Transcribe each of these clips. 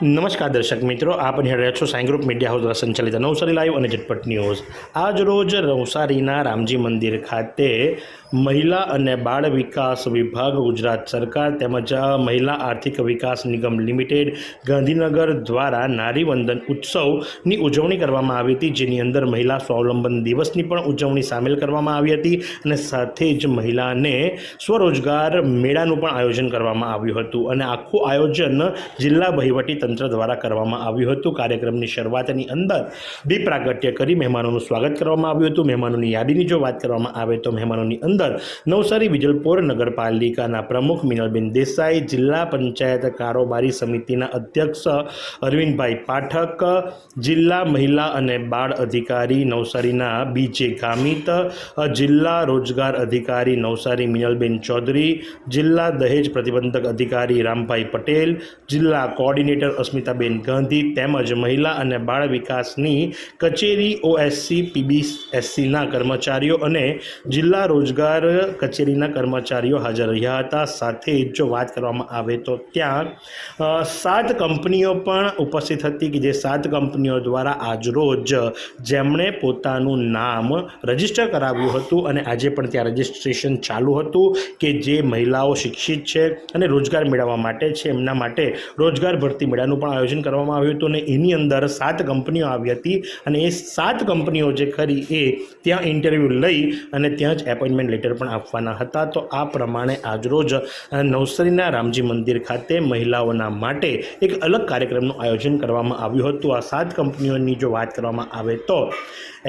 નમસ્કાર દર્શક મિત્રો, આપ નિહાળ રહ્યા છો સાઈ ગ્રુપ મીડિયા હાઉસ દ્વારા સંચાલિત નવસારી લાઈવ અને ઝટપટ ન્યૂઝ. આજ રોજ નવસારીના રામજી મંદિર ખાતે મહિલા અને બાળ વિકાસ વિભાગ ગુજરાત સરકાર તેમજ મહિલા આર્થિક વિકાસ નિગમ લિમિટેડ ગાંધીનગર દ્વારા નારીવંદન ઉત્સવની ઉજવણી કરવામાં આવી હતી, જેની અંદર મહિલા સ્વાવલંબન દિવસની પણ ઉજવણી સામેલ કરવામાં આવી હતી અને સાથે જ મહિલાને સ્વરોજગાર મેળાનું પણ આયોજન કરવામાં આવ્યું હતું. અને આખું આયોજન જિલ્લા વહીવટી તંત્ર દ્વારા કરવામાં આવ્યું હતું. કાર્યક્રમની શરૂઆતની અંદર દીપ પ્રાગટ્ય કરી મહેમાનોનું સ્વાગત કરવામાં આવ્યું હતું. મહેમાનોની યાદીની જો વાત કરવામાં આવે તો મહેમાનોની અંદર નવસારી વિજલપોર નગરપાલિકાના પ્રમુખ મિનલબેન દેસાઈ, જિલ્લા પંચાયત કારોબારી સમિતિના અધ્યક્ષ અરવિંદભાઈ પાઠક, જિલ્લા મહિલા અને બાળ અધિકારી નવસારીના બીજે ગામિત, જિલ્લા રોજગાર અધિકારી નવસારી મિનલબેન ચૌધરી, જિલ્લા દહેજ પ્રતિબંધક અધિકારી રામભાઈ પટેલ, જિલ્લા કોઓર્ડિનેટર અસ્મિતાબેન ગાંધી તેમજ મહિલા અને બાળ વિકાસની કચેરી ઓએસસી, પીબીએસસીના કર્મચારીઓ અને જિલ્લા રોજગાર કચેરીના કર્મચારીઓ હાજર રહ્યા હતા. સાથે જો વાત કરવામાં આવે તો ત્યાં સાત કંપનીઓ પણ ઉપસ્થિત હતી કે જે સાત કંપનીઓ દ્વારા આજરોજ જેમણે પોતાનું નામ રજિસ્ટર કરાવ્યું હતું અને આજે પણ ત્યાં રજિસ્ટ્રેશન ચાલુ હતું કે જે મહિલાઓ શિક્ષિત છે અને રોજગાર મેળવવા માટે છે. એમના માટે રોજગાર ભરતી મેળાનું પણ આયોજન કરવામાં આવ્યું હતું અને એની અંદર સાત કંપનીઓ આવી હતી અને એ સાત કંપનીઓ જે ખરી એ ત્યાં ઇન્ટરવ્યૂ લઈ અને ત્યાં જ એપોઇન્ટમેન્ટ લેટર પણ આપવાના હતા. તો આ પ્રમાણે આજરોજ નવસારીના રામજી મંદિર ખાતે મહિલાઓના માટે એક અલગ કાર્યક્રમનું આયોજન કરવામાં આવ્યું હતું. આ સાત કંપનીઓની જો વાત કરવામાં આવે તો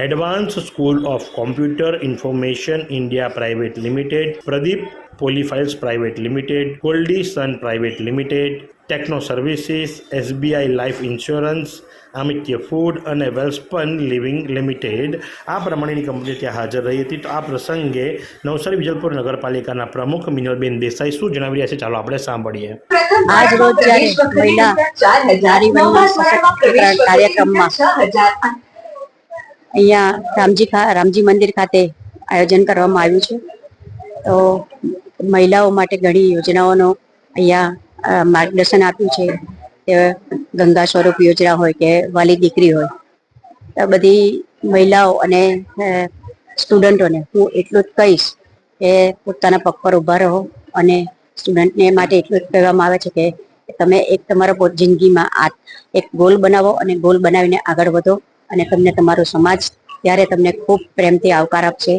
advance school of computer information India private limited, Pradeep polyfiles private limited, Goldie Sun private limited techno services SBI life insurance Amitya food અને વેલ્સપન લિવિંગ લિમિટેડ આ પ્રમાણેની કંપની ત્યાં હાજર રહી હતી. તો આ પ્રસંગે નવસારી વિજલપુર નગરપાલિકાના પ્રમુખ મિનલબેન દેસાઈ શું જણાવી રહ્યા છે? ચાલો આપણે સાંભળીએ. આજ રોજ જ્યારે મહિલા નારી સશક્તિકરણ કાર્યક્રમમાં અહીંયા રામજી રામજી મંદિર ખાતે આયોજન કરવામાં આવ્યું છે. તો મહિલાઓ માટે ઘણી યોજનાઓનો અહીંયા માર્ગદર્શન આપ્યું છે કે ગંગા સ્વરૂપ યોજના હોય કે વાલી દીકરી હોય. બધી મહિલાઓ અને સ્ટુડન્ટોને હું એટલું જ કહીશ કે પોતાના પગ પર ઊભા રહો અને સ્ટુડન્ટને માટે એટલું જ કહેવામાં આવે છે કે તમે એક તમારા જિંદગીમાં આ, એક ગોલ બનાવો અને ગોલ બનાવીને આગળ વધો અને તમને તમારો સમાજ ત્યારે તમને ખૂબ પ્રેમથી આવકાર આપશે.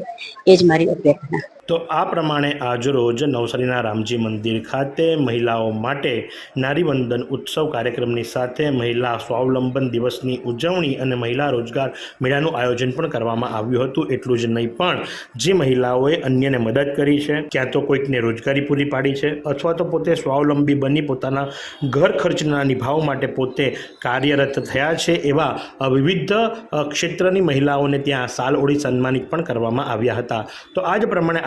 એ જ મારી અભ્યર્થના. તો આ પ્રમાણે આજરોજ નવસારીના રામજી મંદિર ખાતે મહિલાઓ માટે નારીવંદન ઉત્સવ કાર્યક્રમની સાથે મહિલા સ્વાવલંબન દિવસની ઉજવણી અને મહિલા રોજગાર મેળાનું આયોજન પણ કરવામાં આવ્યું હતું. એટલું જ નહીં પણ જે મહિલાઓએ અન્યને મદદ કરી છે, ક્યાં તો કોઈકને રોજગારી પૂરી પાડી છે અથવા તો પોતે સ્વાવલંબી બની પોતાના ઘર ખર્ચના નિભાવ માટે પોતે કાર્યરત થયા છે એવા વિવિધ ક્ષેત્રની મહિલાઓને ત્યાં સાલ ઓળી સન્માનિત પણ કરવામાં આવ્યા હતા. તો આ જ પ્રમાણે